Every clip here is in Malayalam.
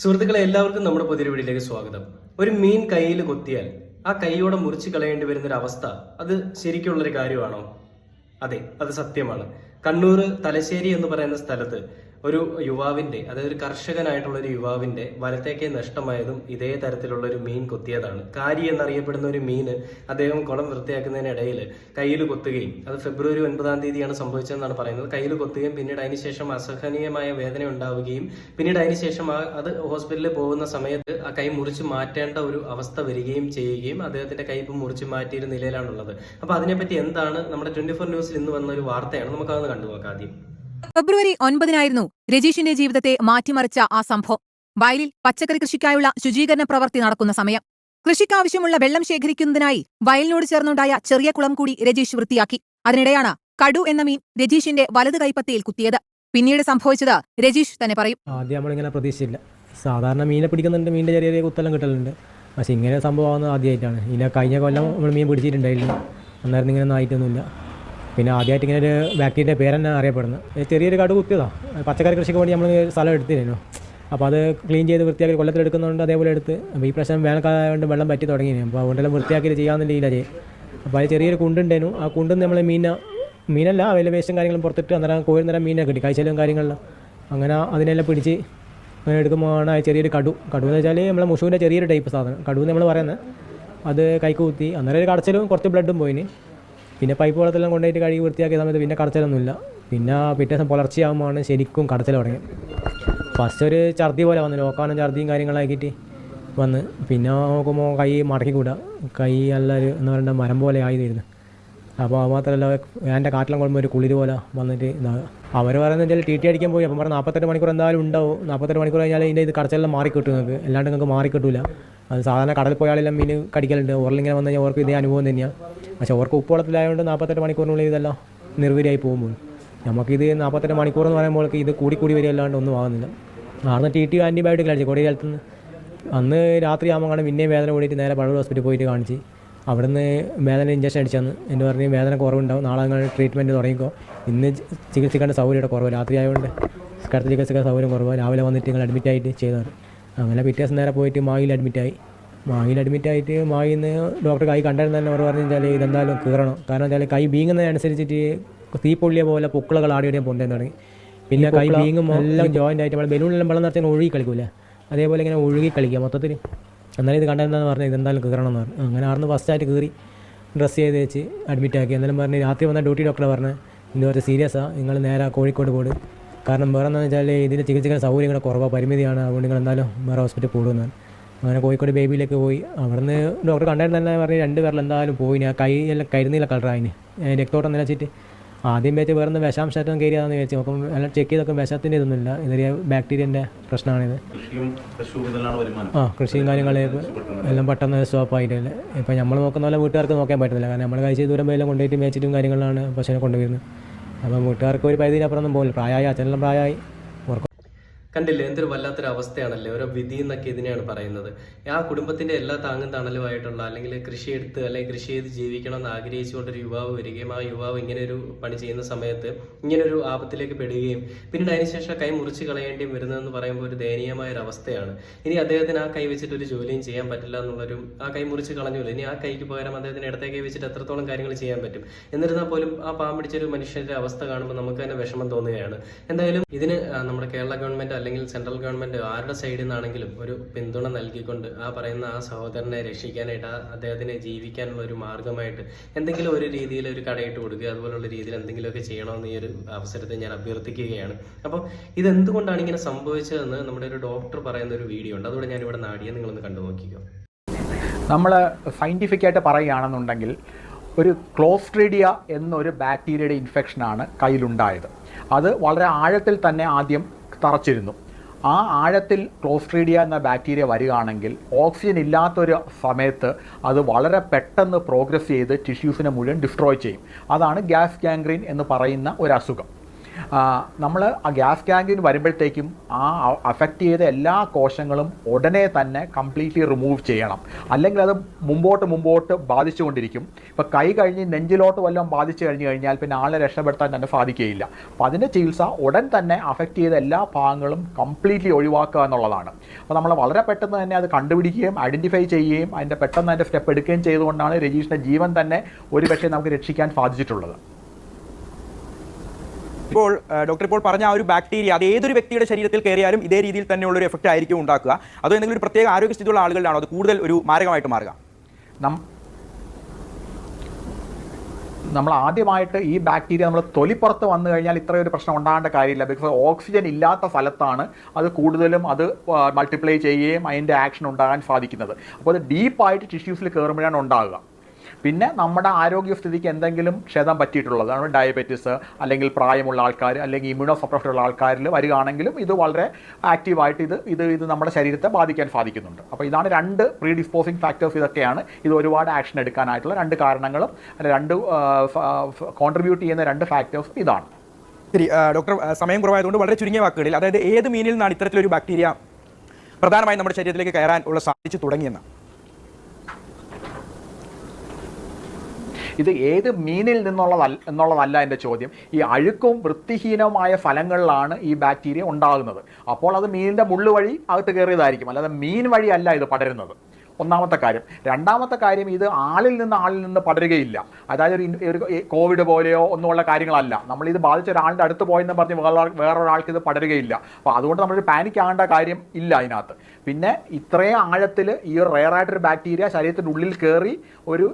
സുഹൃത്തുക്കളെ എല്ലാവർക്കും നമ്മുടെ പുതിയൊരു വീട്ടിലേക്ക് സ്വാഗതം. ഒരു മീൻ കയ്യിൽ കൊത്തിയാൽ ആ കൈയോടെ മുറിച്ച് കളയേണ്ടി വരുന്ന ഒരു അവസ്ഥ അത് ശരിക്കുള്ളൊരു കാര്യമാണോ? അതെ അത് സത്യമാണ്. കണ്ണൂർ തലശ്ശേരി എന്ന് പറയുന്ന സ്ഥലത്ത് ഒരു യുവാവിന്റെ അതായത് ഒരു കർഷകനായിട്ടുള്ള ഒരു യുവാവിന്റെ വലത്തേക്ക് നഷ്ടമായതും ഇതേ തരത്തിലുള്ള ഒരു മീൻ കൊത്തിയതാണ്. കാരി എന്നറിയപ്പെടുന്ന ഒരു മീൻ അദ്ദേഹം കുളം വൃത്തിയാക്കുന്നതിനിടയിൽ കയ്യിൽ കൊത്തുകയും അത് ഫെബ്രുവരി ഒൻപതാം തീയതിയാണ് സംഭവിച്ചതെന്നാണ് പറയുന്നത്. കയ്യിൽ കൊത്തുകയും പിന്നീട് അതിനുശേഷം അസഹനീയമായ വേദന ഉണ്ടാവുകയും പിന്നീട് അതിനുശേഷം അത് ഹോസ്പിറ്റലിൽ പോകുന്ന സമയത്ത് ആ കൈ മുറിച്ച് മാറ്റേണ്ട ഒരു അവസ്ഥ വരികയും ചെയ്യുകയും അദ്ദേഹത്തിന്റെ കൈ ഇപ്പം മുറിച്ച് മാറ്റിയൊരു നിലയിലാണുള്ളത്. അപ്പൊ അതിനെപ്പറ്റി എന്താണ് നമ്മുടെ ട്വന്റി ഫോർ ന്യൂസിൽ ഇന്ന് വന്ന ഒരു വാർത്തയാണ്. നമുക്കതൊന്ന് കണ്ടു നോക്കാം ആദ്യം. ഫെബ്രുവരി ഒൻപതിനായിരുന്നു രജീഷിന്റെ ജീവിതത്തെ മാറ്റിമറിച്ച ആ സംഭവം. വയലിൽ പച്ചക്കറി കൃഷിക്കായുള്ള ശുചീകരണ പ്രവൃത്തി നടക്കുന്ന സമയം. കൃഷിക്കാവശ്യമുള്ള വെള്ളം ശേഖരിക്കുന്നതിനായി വയലിനോട് ചേർന്നുണ്ടായ ചെറിയ കുളം കൂടി രജീഷ് വൃത്തിയാക്കി. അതിനിടെയാണ് കടു എന്ന മീൻ രജീഷിന്റെ വലത് കൈപ്പത്തിയിൽ കുത്തിയത്. പിന്നീട് സംഭവിച്ചത് രജീഷ് തന്നെ പറയും. ആദ്യം നമ്മളിങ്ങനെ പ്രതീക്ഷിച്ചില്ല. സാധാരണ മീനെ പിടിക്കുന്നുണ്ട് മീനിന്റെ ചെറിയ ചെറിയ കുത്തെല്ലാം കിട്ടലുണ്ട്. പക്ഷെ ഇങ്ങനെ സംഭവമാണ് ആദ്യമായിട്ടാണ്. ഇതിനെ കഴിഞ്ഞ കൊല്ലം നമ്മൾ മീൻ പിടിച്ചിട്ടുണ്ടായിരുന്നു അന്നേരം ഇങ്ങനെ ഒന്നും ആയിട്ടൊന്നുമില്ല. പിന്നെ ആദ്യമായിട്ട് ഇങ്ങനെ ഒരു ബാക്ടീരിയ പേരെന്നെ അറിയപ്പെടുന്നത്. ചെറിയൊരു കടു കുത്തിയതാണ് പച്ചക്കറി കൃഷിക്ക് വേണ്ടി നമ്മൾ സ്ഥലം എടുത്തിരുന്നു. അപ്പോൾ അത് ക്ലീൻ ചെയ്ത് വൃത്തിയാക്കി കൊല്ലത്തിൽ എടുക്കുന്നുണ്ട് അതേപോലെ എടുത്ത്. അപ്പോൾ ഈ പ്രശ്നം വേനൽക്കാലമായതുകൊണ്ട് വെള്ളം പറ്റി തുടങ്ങിയിരുന്നു അപ്പോൾ അതുകൊണ്ടെല്ലാം വൃത്തിയാക്കി ചെയ്യാമെന്നുള്ള രീതിയിലാണ് അപ്പോൾ അതിൽ ചെറിയൊരു കുണ്ടുണ്ടായിരുന്നു. ആ കുണ്ടിൽ നമ്മൾ മീന മീനല്ല അതിലെ വേസ്റ്റും കാര്യങ്ങളും പുറത്തിട്ട് അന്നേരം കോഴി നേരം മീനെ കിട്ടി. കഴിച്ചാലും കാര്യങ്ങളിലും അങ്ങനെ അതിനെല്ലാം പിടിച്ച് അങ്ങനെ എടുക്കുമ്പോഴാണ് ആ ചെറിയൊരു കടു. കടു എന്ന് വെച്ചാൽ നമ്മളെ മുഷുവിന്റെ ചെറിയൊരു ടൈപ്പ് സാധനം. കടു എന്ന് നമ്മൾ പറയുന്നത്. അത് കൈക്ക് കുത്തി. അന്നേരം ഒരു കടച്ചിലും കുറച്ച് ബ്ലഡും പോയിന്. പിന്നെ പൈപ്പ് വെള്ളത്തെല്ലാം കൊണ്ടുപോയിട്ട് കഴുകി വൃത്തിയാക്കിയ സമയത്ത് പിന്നെ കടച്ചിലൊന്നുമില്ല. പിന്നെ പിറ്റേ ദിവസം പുലർച്ചയാകുമ്പോഴാണ് ശരിക്കും കടച്ചിൽ തുടങ്ങി ഫസ്റ്റ് ഒരു ഛർദി പോലെ വന്നു നോക്കാനും ഛർദിയും കാര്യങ്ങളാക്കിയിട്ട് വന്ന്. പിന്നെ നോക്കുമ്പോൾ കൈ മടക്കി കൂടാ കൈ നല്ലൊരു എന്ന് പറയുന്ന മരം പോലെ ആയി തീരുന്നു. അപ്പോൾ അത് മാത്രമല്ല എന്റെ കാട്ടിലും കൊള്ളുമ്പോൾ ഒരു കുളിര് പോലെ വന്നിട്ട് ഇതാകുക അവർ പറയുന്നത് വെച്ചാൽ ടി ടി അടിക്കാൻ പോയി. അപ്പം പറഞ്ഞാൽ നാൽപ്പത്തെട്ട് മണിക്കൂർ എന്തായാലും ഉണ്ടാവും. നാൽപ്പത്തെട്ട് മണിക്കൂർ കഴിഞ്ഞാൽ ഇതിന്റെ ഇത് കടച്ചെല്ലാം മാറി കിട്ടും നിങ്ങൾക്ക്. അല്ലാണ്ട് നിങ്ങൾക്ക് മാറി കിട്ടില്ല അത് സാധാരണ കടൽ പോയാലെല്ലാം മീൻ കടിക്കലുണ്ട്. ഓർലിങ്ങനെ വന്നു കഴിഞ്ഞാൽ അവർക്ക് ഇതേ അനുഭവം തന്നെയാണ് പക്ഷേ അവർക്ക് ഉപ്പുവെള്ളത്തിലായതുകൊണ്ട് നാൽപ്പത്തെട്ട് മണിക്കൂറിനുള്ളിൽ ഇതെല്ലാം നിർവരിയായി പോകുമ്പോൾ നമുക്കിത് നാൽപ്പത്തെട്ട് മണിക്കൂർ എന്ന് പറയുമ്പോൾ ഇത് കൂടി കൂടി വരികയല്ലാണ്ട് ഒന്നും ആകുന്നില്ല ആർന്ന് ടി ടി ആന്റിബയോട്ടിക് അടിച്ചു കൊടി കാലത്ത് അന്ന് രാത്രി ആകുമ്പോൾ കാണാൻ പിന്നെയും വേദന കൂടിയിട്ട് നേരെ പഴയ ഹോസ്പിറ്റലിൽ പോയിട്ട് കാണിച്ച് അവിടുന്ന് വേദന ഇഞ്ചക്ഷൻ അടിച്ചാന്ന്. എന്ന് പറഞ്ഞ് വേദന കുറവുണ്ടാവും. നാളെ നിങ്ങൾ ട്രീറ്റ്മെന്റ് തുടങ്ങിക്കോ. ഇന്ന് ചികിത്സിക്കേണ്ട സൗകര്യം കുറവ്. രാത്രി ആയതുകൊണ്ട് കിടത്തി ചികിത്സിക്കാൻ സൗകര്യം കുറവ്. രാവിലെ വന്നിട്ട് നിങ്ങൾ അഡ്മിറ്റ് ആയിട്ട് ചെയ്തത് അങ്ങനെ പിറ്റേ ദിവസം നേരെ പോയിട്ട് മായിൽ അഡ്മിറ്റായി മായിൽ അഡ്മിറ്റായിട്ട് മായിൽ നിന്ന് ഡോക്ടർ കൈ കണ്ടായിരുന്നു തന്നെ അവർ പറഞ്ഞു വെച്ചാൽ ഇതെന്തായാലും കീറണം. കാരണം വെച്ചാൽ കൈ വീങ്ങുന്നതനുസരിച്ചിട്ട് തീ പൊള്ളിയ പോലെ പൊക്കിളുകൾ ആടി ആടിയാൻ പൊന്താൻ തുടങ്ങി പിന്നെ കൈ വീങ്ങുമ്പോൾ എല്ലാം ജോയിന്റ് ആയിട്ട് നമ്മൾ ബലൂണിലെല്ലാം വെള്ളം നിറച്ചാൽ ഒഴുകി കളിക്കൂലേ അതേപോലെ ഇങ്ങനെ ഒഴുകി കളിക്കുക മൊത്തത്തിൽ എന്നാലും ഇത് കണ്ടെന്താന്ന് പറഞ്ഞാൽ ഇതെന്തായാലും കയറണം എന്ന് പറഞ്ഞു. അങ്ങനെ ആർന്ന് ഫസ്റ്റായിട്ട് കയറി ഡ്രസ്സ് ചെയ്ത് വെച്ച് അഡ്മിറ്റ് ആക്കി. എന്നാലും പറഞ്ഞ് രാത്രി വന്ന ഡ്യൂട്ടി ഡോക്ടറെ പറഞ്ഞ് ഇത് കുറച്ച് സീരിയസാണ് നിങ്ങൾ നേരെ കോഴിക്കോട് പോട്. കാരണം വേറെ എന്താണെന്ന് വെച്ചാൽ ഇതിന്റെ ചികിത്സിക്കാൻ സൗകര്യങ്ങൾ കുറവാണ് പരിമിതിയാണ്. അതുകൊണ്ട് നിങ്ങൾ എന്തായാലും വേറെ ഹോസ്പിറ്റലിൽ പോകുന്നതാണ് അങ്ങനെ കോഴിക്കോട് ബേബിയിലേക്ക് പോയി. അവിടുന്ന് ഡോക്ടർ കണ്ടായിരുന്നു തന്നെ പറഞ്ഞ് രണ്ട് പേരിൽ എന്തായാലും പോയിന് ആ കൈ എല്ലാം കരുന്നില്ല കളറായിന് രക്തോട്ടം നിലച്ചിട്ട് ആദ്യം വെച്ച് വേറെ ഒന്ന് വിഷാംശം വിചാരിച്ചു. അപ്പം എല്ലാം ചെക്ക് ചെയ്തൊക്കെ വിഷത്തിന്റെ ഇതൊന്നുമില്ല. ഇതൊരു ബാക്ടീരിയന്റെ പ്രശ്നമാണിത്. ആ കൃഷിയും കാര്യങ്ങളും എല്ലാം പെട്ടെന്ന് സ്റ്റോപ്പായിട്ടില്ല ഇപ്പം നമ്മൾ നോക്കുന്ന പോലെ വീട്ടുകാർക്ക് നോക്കാൻ പറ്റുന്നില്ല കാരണം നമ്മൾ കഴിച്ച് ദൂരം പോയെല്ലാം കൊണ്ടുപോയിട്ട് മേച്ചിട്ടും കാര്യങ്ങളാണ് പശുവിനെ കൊണ്ടുവരുന്നത്. അപ്പം വീട്ടുകാർക്ക് ഒരു പരിധിയിലപ്പുറം ഒന്നും പോകില്ല. പ്രായമായി അച്ഛനെല്ലാം പ്രായമായി. കണ്ടില്ലേ? എന്തൊരു വല്ലാത്തൊരു അവസ്ഥയാണല്ലേ ഓരോ വിധി എന്നൊക്കെ ഇതിനെയാണ് പറയുന്നത്. ആ കുടുംബത്തിന്റെ എല്ലാ താങ്ങും തണലുമായിട്ടുള്ള അല്ലെങ്കിൽ കൃഷി എടുത്ത് അല്ലെങ്കിൽ കൃഷി ചെയ്ത് ജീവിക്കണം എന്ന് ആഗ്രഹിച്ചുകൊണ്ട് ഒരു യുവാവ് വരികയും ആ യുവാവ് ഇങ്ങനെ ഒരു പണി ചെയ്യുന്ന സമയത്ത് ഇങ്ങനെ ഒരു ആപത്തിലേക്ക് പെടുകയും പിന്നീട് അതിനുശേഷം കൈ മുറിച്ച് കളയേണ്ടിയും വരുന്നതെന്ന് പറയുമ്പോൾ ഒരു ദയനീയമായ ഒരു അവസ്ഥയാണ് ഇനി അദ്ദേഹത്തിന് ആ കൈ വെച്ചിട്ട് ഒരു ജോലിയും ചെയ്യാൻ പറ്റില്ല എന്നുള്ളൊരു ആ കൈ മുറിച്ച് കളഞ്ഞില്ല ഇനി ആ കൈക്ക് പകരം അദ്ദേഹത്തിന് ഇടത്തെ കൈ വെച്ചിട്ട് എത്രത്തോളം കാര്യങ്ങൾ ചെയ്യാൻ പറ്റും? എന്നിരുന്നാൽ പോലും ആ പാമ്പിടിച്ചൊരു മനുഷ്യന്റെ അവസ്ഥ കാണുമ്പോൾ നമുക്ക് തന്നെ വിഷമം തോന്നുകയാണ്. എന്തായാലും ഇതിന് നമ്മുടെ കേരള ഗവൺമെന്റ് അല്ലെങ്കിൽ സെൻട്രൽ ഗവൺമെന്റ് ആരുടെ സൈഡിൽ നിന്നാണെങ്കിലും ഒരു പിന്തുണ നൽകിക്കൊണ്ട് ആ പറയുന്ന ആ സഹോദരനെ രക്ഷിക്കാനായിട്ട് ആ അദ്ദേഹത്തിനെ ജീവിക്കാനുള്ള ഒരു മാർഗമായിട്ട് എന്തെങ്കിലും ഒരു രീതിയിൽ ഒരു കടയിട്ട് കൊടുക്കുക അതുപോലുള്ള രീതിയിൽ എന്തെങ്കിലുമൊക്കെ ചെയ്യണമെന്ന് ഈ ഒരു അവസരത്തിൽ ഞാൻ അഭ്യർത്ഥിക്കുകയാണ്. അപ്പോൾ ഇതെന്തുകൊണ്ടാണ് ഇങ്ങനെ സംഭവിച്ചതെന്ന് നമ്മുടെ ഒരു ഡോക്ടർ പറയുന്ന ഒരു വീഡിയോ ഉണ്ട്. അതുകൂടെ ഞാൻ ഇവിടെ നാടിയെ നിങ്ങളൊന്ന് കണ്ടു നോക്കിക്കോ. നമ്മൾ സയന്റിഫിക്കായിട്ട് പറയുകയാണെന്നുണ്ടെങ്കിൽ ഒരു ക്ലോസ്ട്രീഡിയ എന്നൊരു ബാക്ടീരിയയുടെ ഇൻഫെക്ഷനാണ് കയ്യിലുണ്ടായത്. അത് വളരെ ആഴത്തിൽ തന്നെ ആദ്യം തറച്ചിരുന്നു. ആ ആഴത്തിൽ ക്ലോസ്ട്രീഡിയ എന്ന ബാക്ടീരിയ വരികയാണെങ്കിൽ ഓക്സിജൻ ഇല്ലാത്തൊരു സമയത്ത് അത് വളരെ പെട്ടെന്ന് പ്രോഗ്രസ് ചെയ്ത് ടിഷ്യൂസിനെ മുഴുവൻ ഡിസ്ട്രോയ് ചെയ്യും. അതാണ് ഗ്യാസ് ഗാംഗ്രീൻ എന്ന് പറയുന്ന ഒരു അസുഖം. നമ്മൾ ആ ഗ്യാസ് ടാങ്കിന് വരുമ്പോഴത്തേക്കും ആ അഫക്റ്റ് ചെയ്ത എല്ലാ കോശങ്ങളും ഉടനെ തന്നെ കംപ്ലീറ്റ്ലി റിമൂവ് ചെയ്യണം. അല്ലെങ്കിൽ അത് മുമ്പോട്ട് മുമ്പോട്ട് ബാധിച്ചുകൊണ്ടിരിക്കും. ഇപ്പോൾ കൈ കഴിഞ്ഞ് നെഞ്ചിലോട്ട് വല്ലതും ബാധിച്ചു കഴിഞ്ഞു കഴിഞ്ഞാൽ പിന്നെ ആളെ രക്ഷപ്പെടുത്താൻ തന്നെ സാധിക്കുകയില്ല. അപ്പോൾ അതിന്റെ ചികിത്സ ഉടൻ തന്നെ അഫക്റ്റ് ചെയ്ത എല്ലാ ഭാഗങ്ങളും കംപ്ലീറ്റ്ലി ഒഴിവാക്കുക എന്നുള്ളതാണ്. അപ്പോൾ നമ്മൾ വളരെ പെട്ടെന്ന് തന്നെ അത് കണ്ടുപിടിക്കുകയും ഐഡന്റിഫൈ ചെയ്യുകയും അതിന്റെ പെട്ടെന്ന് അതിന്റെ സ്റ്റെപ്പ് എടുക്കുകയും ചെയ്തുകൊണ്ടാണ് രജീഷിന്റെ ജീവൻ തന്നെ ഒരുപക്ഷെ നമുക്ക് രക്ഷിക്കാൻ സാധിച്ചിട്ടുള്ളത്. ഇപ്പോൾ ഡോക്ടർ ഇപ്പോൾ പറഞ്ഞ ആ ഒരു ബാക്ടീരിയ അത് ഏതൊരു വ്യക്തിയുടെ ശരീരത്തിൽ കയറിയാലും ഇതേ രീതിയിൽ തന്നെയുള്ള ഒരു എഫക്റ്റ് ആയിരിക്കും ഉണ്ടാക്കുക. അതോ എന്തെങ്കിലും ഒരു പ്രത്യേക ആരോഗ്യസ്ഥിതിയുള്ള ആളുകളിലാണോ? അത് കൂടുതൽ ഒരു മാരകമായിട്ട് മാറുക? നമ്മൾ ആദ്യമായിട്ട് ഈ ബാക്ടീരിയ നമ്മൾ തൊലിപ്പുറത്ത് വന്നു കഴിഞ്ഞാൽ ഇത്രയൊരു പ്രശ്നം ഉണ്ടാകേണ്ട കാര്യമില്ല. ബിക്കോസ് ഓക്സിജൻ ഇല്ലാത്ത സ്ഥലത്താണ് അത് കൂടുതലും അത് മൾട്ടിപ്ലൈ ചെയ്യുകയും അതിന്റെ ആക്ഷൻ ഉണ്ടാകാൻ സാധിക്കുന്നത്. അപ്പോൾ അത് ഡീപ്പായിട്ട് ടിഷ്യൂസിൽ കയറുമ്പോഴാണ് ഉണ്ടാകുക പിന്നെ നമ്മുടെ ആരോഗ്യസ്ഥിതിക്ക് എന്തെങ്കിലും ക്ഷതം പറ്റിയിട്ടുള്ളത് അതാണ് ഡയബറ്റീസ് അല്ലെങ്കിൽ പ്രായമുള്ള ആൾക്കാർ അല്ലെങ്കിൽ ഇമ്മ്യൂണോ സപ്രസ്ഡ് ഉള്ള ആൾക്കാരിൽ വരികയാണെങ്കിലും ഇത് വളരെ ആക്റ്റീവായിട്ട് ഇത് ഇത് ഇത് നമ്മുടെ ശരീരത്തെ ബാധിക്കാൻ സാധിക്കുന്നുണ്ട്. അപ്പോൾ ഇതാണ് രണ്ട് പ്രീ ഡിസ്പോസിങ് ഫാക്ടേഴ്സ് ഇതൊക്കെയാണ്. ഇത് ഒരുപാട് ആക്ഷൻ എടുക്കാനായിട്ടുള്ള രണ്ട് കാരണങ്ങളും രണ്ട് കോൺട്രിബ്യൂട്ട് ചെയ്യുന്ന രണ്ട് ഫാക്ടേഴ്സ് ഇതാണ്. ശരി ഡോക്ടർ സമയം കുറവായതുകൊണ്ട് വളരെ ചുരുങ്ങിയ വാക്കുകളിൽ അതായത് ഏത് മീനിൽ നിന്നാണ് ഇത്തരത്തിലൊരു ബാക്ടീരിയ പ്രധാനമായും നമ്മുടെ ശരീരത്തിലേക്ക് കയറാൻ ഉള്ള സാധിച്ചു തുടങ്ങിയെന്ന്. ഇത് ഏത് മീനിൽ നിന്നുള്ളതല്ല എന്നുള്ളതല്ല എന്റെ ചോദ്യം. ഈ അഴുക്കും വൃത്തിഹീനവുമായ ഫലങ്ങളിലാണ് ഈ ബാക്ടീരിയ ഉണ്ടാകുന്നത്. അപ്പോൾ അത് മീനിന്റെ മുള്ളു വഴി അകത്ത് കയറിയതായിരിക്കും. അല്ലാതെ മീൻ വഴിയല്ല ഇത് പടരുന്നത്. ഒന്നാമത്തെ കാര്യം. രണ്ടാമത്തെ കാര്യം ഇത് ആളിൽ നിന്ന് ആളിൽ നിന്ന് പടരുകയില്ല. അതായത് ഒരു കോവിഡ് പോലെയോ ഒന്നുമുള്ള കാര്യങ്ങളല്ല. നമ്മൾ ഇത് ബാധിച്ച ഒരാളുടെ അടുത്ത് പോയെന്ന് പറഞ്ഞ് വേറെ വേറൊരാൾക്ക് ഇത് പടരുകയില്ല. അപ്പോൾ അതുകൊണ്ട് നമ്മൾ പാനിക് ആകേണ്ട കാര്യം ഇല്ല അതിനകത്ത്. പിന്നെ ഇത്രയും ആഴത്തിൽ ഈ ഒരു റയറായിട്ടൊരു ബാക്ടീരിയ ശരീരത്തിന്റെ ഉള്ളിൽ കയറി ഒരു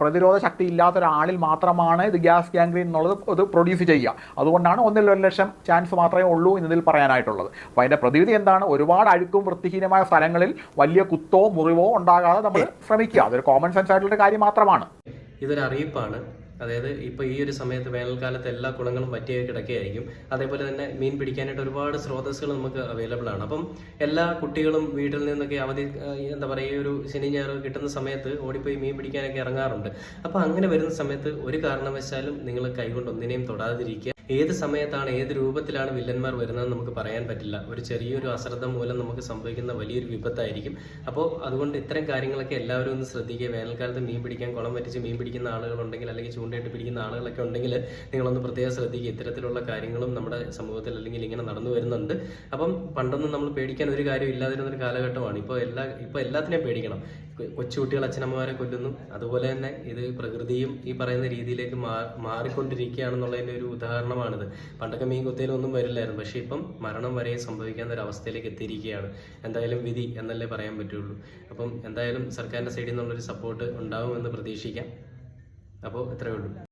പ്രതിരോധ ശക്തി ഇല്ലാത്ത ഒരാളിൽ മാത്രമാണ് ഇത് ഗ്യാസ് ഗാംഗ്രീൻ എന്നുള്ളത് ഇത് പ്രൊഡ്യൂസ് ചെയ്യുക. അതുകൊണ്ടാണ് ഒന്നിൽ ഒരു ലക്ഷം ചാൻസ് മാത്രമേ ഉള്ളൂ എന്നതിൽ പറയാനായിട്ടുള്ളത്. അപ്പോൾ അതിന്റെ പ്രതിവിധി എന്താണ്? ഒരുപാട് അഴുക്കും വൃത്തിഹീനമായ സ്ഥലങ്ങളിൽ വലിയ കുത്തോ മുറിവോ ഉണ്ടാകാതെ നമ്മൾ ശ്രമിക്കുക. അതൊരു കോമൺ സെൻസ് ആയിട്ടുള്ള ഒരു കാര്യം മാത്രമാണ്. ഇതൊരു അറിയിപ്പാണ് അതായത് ഇപ്പോൾ ഈ ഒരു സമയത്ത് വേനൽക്കാലത്ത് എല്ലാ കുളങ്ങളും വറ്റിയായി കിടക്കുകയായിരിക്കും. അതേപോലെ തന്നെ മീൻ പിടിക്കാനായിട്ട് ഒരുപാട് സ്രോതസ്സുകൾ നമുക്ക് അവൈലബിൾ ആണ്. അപ്പം എല്ലാ കുട്ടികളും വീട്ടിൽ നിന്നൊക്കെ അവധി എന്താ പറയുക ഈ ഒരു ശനി ഞായർ കിട്ടുന്ന സമയത്ത് ഓടിപ്പോയി മീൻ പിടിക്കാനൊക്കെ ഇറങ്ങാറുണ്ട്. അപ്പോൾ അങ്ങനെ വരുന്ന സമയത്ത് ഒരു കാരണവശാലും നിങ്ങൾ കൈകൊണ്ട് ഒന്നിനെയും തൊടാതിരിക്കുക. ഏത് സമയത്താണ് ഏത് രൂപത്തിലാണ് വില്ലന്മാർ വരുന്നത് നമുക്ക് പറയാൻ പറ്റില്ല. ഒരു ചെറിയൊരു അശ്രദ്ധ മൂലം നമുക്ക് സംഭവിക്കുന്ന വലിയൊരു വിപത്തായിരിക്കും. അപ്പോൾ അതുകൊണ്ട് ഇത്തരം കാര്യങ്ങളൊക്കെ എല്ലാവരും ഒന്ന് ശ്രദ്ധിക്കുക. വേനൽക്കാലത്ത് മീൻ പിടിക്കാൻ കുളം വറ്റിച്ച് മീൻ പിടിക്കുന്ന ആളുകളുണ്ടെങ്കിൽ അല്ലെങ്കിൽ ചൂണ്ടയിട്ട് പിടിക്കുന്ന ആളുകളൊക്കെ ഉണ്ടെങ്കിൽ നിങ്ങളൊന്ന് പ്രത്യേകം ശ്രദ്ധിക്കുക. ഇത്തരത്തിലുള്ള കാര്യങ്ങളും നമ്മുടെ സമൂഹത്തിൽ അല്ലെങ്കിൽ ഇങ്ങനെ നടന്നു വരുന്നുണ്ട്. അപ്പം പണ്ടൊന്നും നമ്മൾ പേടിക്കാൻ ഒരു കാര്യം ഇല്ലാതിരുന്നൊരു കാലഘട്ടമാണ്. ഇപ്പോൾ എല്ലാ ഇപ്പോൾ എല്ലാത്തിനെയും പേടിക്കണം. കൊച്ചുകുട്ടികൾ അച്ഛനമ്മമാരെ കൊല്ലുന്നു. അതുപോലെ തന്നെ ഇത് പ്രകൃതിയും ഈ പറയുന്ന രീതിയിലേക്ക് മാറിക്കൊണ്ടിരിക്കുകയാണെന്നുള്ളതിന്റെ ഒരു ഉദാഹരണമാണിത് പണ്ടൊക്കെ മീൻ കുത്തിയാലൊന്നും വരില്ലായിരുന്നു. പക്ഷേ ഇപ്പം മരണം വരെ സംഭവിക്കാവുന്ന ഒരു അവസ്ഥയിലേക്ക് എത്തിയിരിക്കുകയാണ്. എന്തായാലും വിധി എന്നല്ലേ പറയാൻ പറ്റുള്ളൂ. അപ്പം എന്തായാലും സർക്കാരിന്റെ സൈഡിൽ നിന്നുള്ളൊരു സപ്പോർട്ട് ഉണ്ടാവുമെന്ന് പ്രതീക്ഷിക്കാം. അപ്പോൾ ഇത്രയേ ഉള്ളൂ.